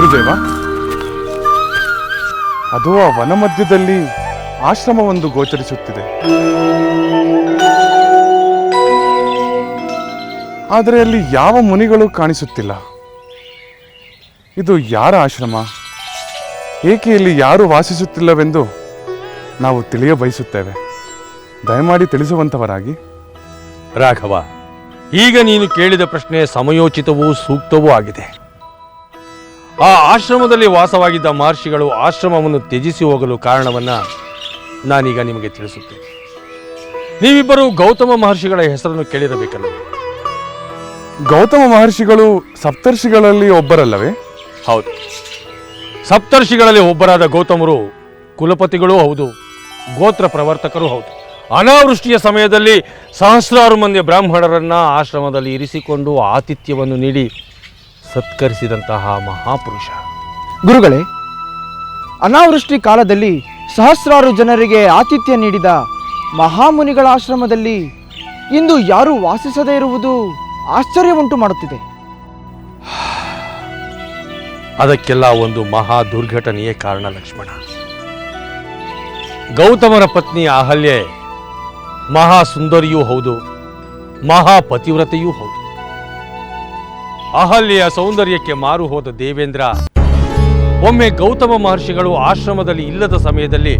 ಗುರುದೇವ. ಅದು ಆ ವನ ಮಧ್ಯದಲ್ಲಿ ಆಶ್ರಮವೊಂದು ಗೋಚರಿಸುತ್ತಿದೆ. ಆದರೆ ಅಲ್ಲಿ ಯಾವ ಮುನಿಗಳು ಕಾಣಿಸುತ್ತಿಲ್ಲ. ಇದು ಯಾರ ಆಶ್ರಮ? ಏಕೆ ಇಲ್ಲಿ ಯಾರು ವಾಸಿಸುತ್ತಿಲ್ಲವೆಂದು ನಾವು ತಿಳಿಯ ಬಯಸುತ್ತೇವೆ ದಯಮಾಡಿ ತಿಳಿಸುವಂತವರಾಗಿ. ರಾಘವ, ಈಗ ನೀನು ಕೇಳಿದ ಪ್ರಶ್ನೆ ಸಮಯೋಚಿತವೂ ಸೂಕ್ತವೂ ಆಗಿದೆ. ಆ ಆಶ್ರಮದಲ್ಲಿ ವಾಸವಾಗಿದ್ದ ಮಹರ್ಷಿಗಳು ಆಶ್ರಮವನ್ನು ತ್ಯಜಿಸಿ ಹೋಗಲು ಕಾರಣವನ್ನ ನಾನೀಗ ನಿಮಗೆ ತಿಳಿಸುತ್ತೇನೆ. ನೀವಿಬ್ಬರು ಗೌತಮ ಮಹರ್ಷಿಗಳ ಹೆಸರನ್ನು ಕೇಳಿರಬೇಕಲ್ಲ? ಗೌತಮ ಮಹರ್ಷಿಗಳು ಸಪ್ತರ್ಷಿಗಳಲ್ಲಿ ಒಬ್ಬರಲ್ಲವೇ? ಹೌದು. ಸಪ್ತರ್ಷಿಗಳಲ್ಲಿ ಒಬ್ಬರಾದ ಗೌತಮರು ಕುಲಪತಿಗಳೂ ಹೌದು ಗೋತ್ರ ಪ್ರವರ್ತಕರೂ ಹೌದು. ಅನಾವೃಷ್ಟಿಯ ಸಮಯದಲ್ಲಿ ಸಹಸ್ರಾರು ಮಂದಿ ಬ್ರಾಹ್ಮಣರನ್ನ ಆಶ್ರಮದಲ್ಲಿ ಇರಿಸಿಕೊಂಡು ಆತಿಥ್ಯವನ್ನು ನೀಡಿ ಸತ್ಕರಿಸಿದಂತಹ ಮಹಾಪುರುಷ. ಗುರುಗಳೇ ಅನಾವೃಷ್ಟಿ ಕಾಲದಲ್ಲಿ ಸಹಸ್ರಾರು ಜನರಿಗೆ ಆತಿಥ್ಯ ನೀಡಿದ ಮಹಾಮುನಿಗಳ ಆಶ್ರಮದಲ್ಲಿ ಇಂದು ಯಾರೂ ವಾಸಿಸದೇ ಇರುವುದು ಆಶ್ಚರ್ಯ ಉಂಟು ಮಾಡುತ್ತಿದೆ. ಅದಕ್ಕೆಲ್ಲ ಒಂದು ಮಹಾ ದುರ್ಘಟನೆಯೇ ಕಾರಣ ಲಕ್ಷ್ಮಣ. ಗೌತಮರ ಪತ್ನಿ ಅಹಲ್ಯೆ ಮಹಾ ಸುಂದರಿಯೂ ಹೌದು ಮಹಾ ಪತಿವ್ರತೆಯೂ ಹೌದು. ಅಹಲ್ಯೆಯ ಸೌಂದರ್ಯಕ್ಕೆ ಮಾರು ಹೋದ ದೇವೇಂದ್ರ, ಒಮ್ಮೆ ಗೌತಮ ಮಹರ್ಷಿಗಳು ಆಶ್ರಮದಲ್ಲಿ ಇಲ್ಲದ ಸಮಯದಲ್ಲಿ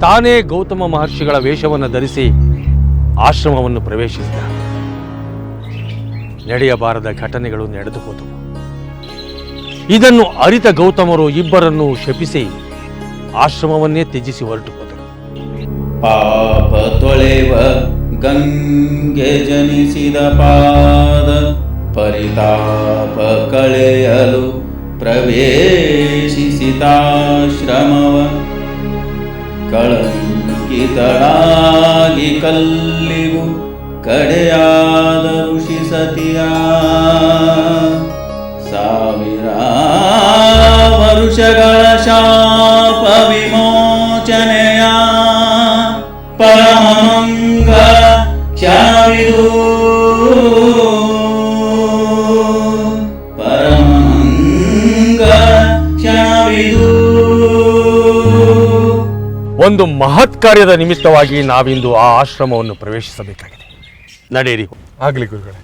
ತಾನೇ ಗೌತಮ ಮಹರ್ಷಿಗಳ ವೇಷವನ್ನು ಧರಿಸಿ ಆಶ್ರಮವನ್ನು ಪ್ರವೇಶಿಸಿದ. ನಡೆಯಬಾರದ ಘಟನೆಗಳು ನಡೆದು ಹೋದವು. ಇದನ್ನು ಅರಿತ ಗೌತಮರು ಇಬ್ಬರನ್ನು ಶಪಿಸಿ ಆಶ್ರಮವನ್ನೇ ತ್ಯಜಿಸಿ ಹೊರಟು ಹೋದರು. ಪಾಪ ತೊಳೆವ ಗಂಗೆ ಜನಿಸಿದ ಪಾದ ಪರಿತಾಪ ಕಳೆಯಲು ಪ್ರವೇಶಿಸಿತಾಶ್ರಮವ ಕಳಂಕಿತಳಾಗಿ ಕಲ್ಲಿಗೂ ಕಡೆಯಾದ ಋಷಿ ಸತಿಯ. ಸಾವಿರ ವರುಷಗಳ ಶಾಪ ವಿಮೋಚನೆಯ ಪರಮಂಗ ಕ್ಷಣವಿದು. ಒಂದು ಮಹತ್ ಕಾರ್ಯದ ನಿಮಿತ್ತವಾಗಿ ನಾವಿಂದು ಆ ಆಶ್ರಮವನ್ನು ಪ್ರವೇಶಿಸಬೇಕಾಗಿದೆ. ನಡೆಯಿರಿ ಆಗಲಿ ಗುರುಗಳೇ.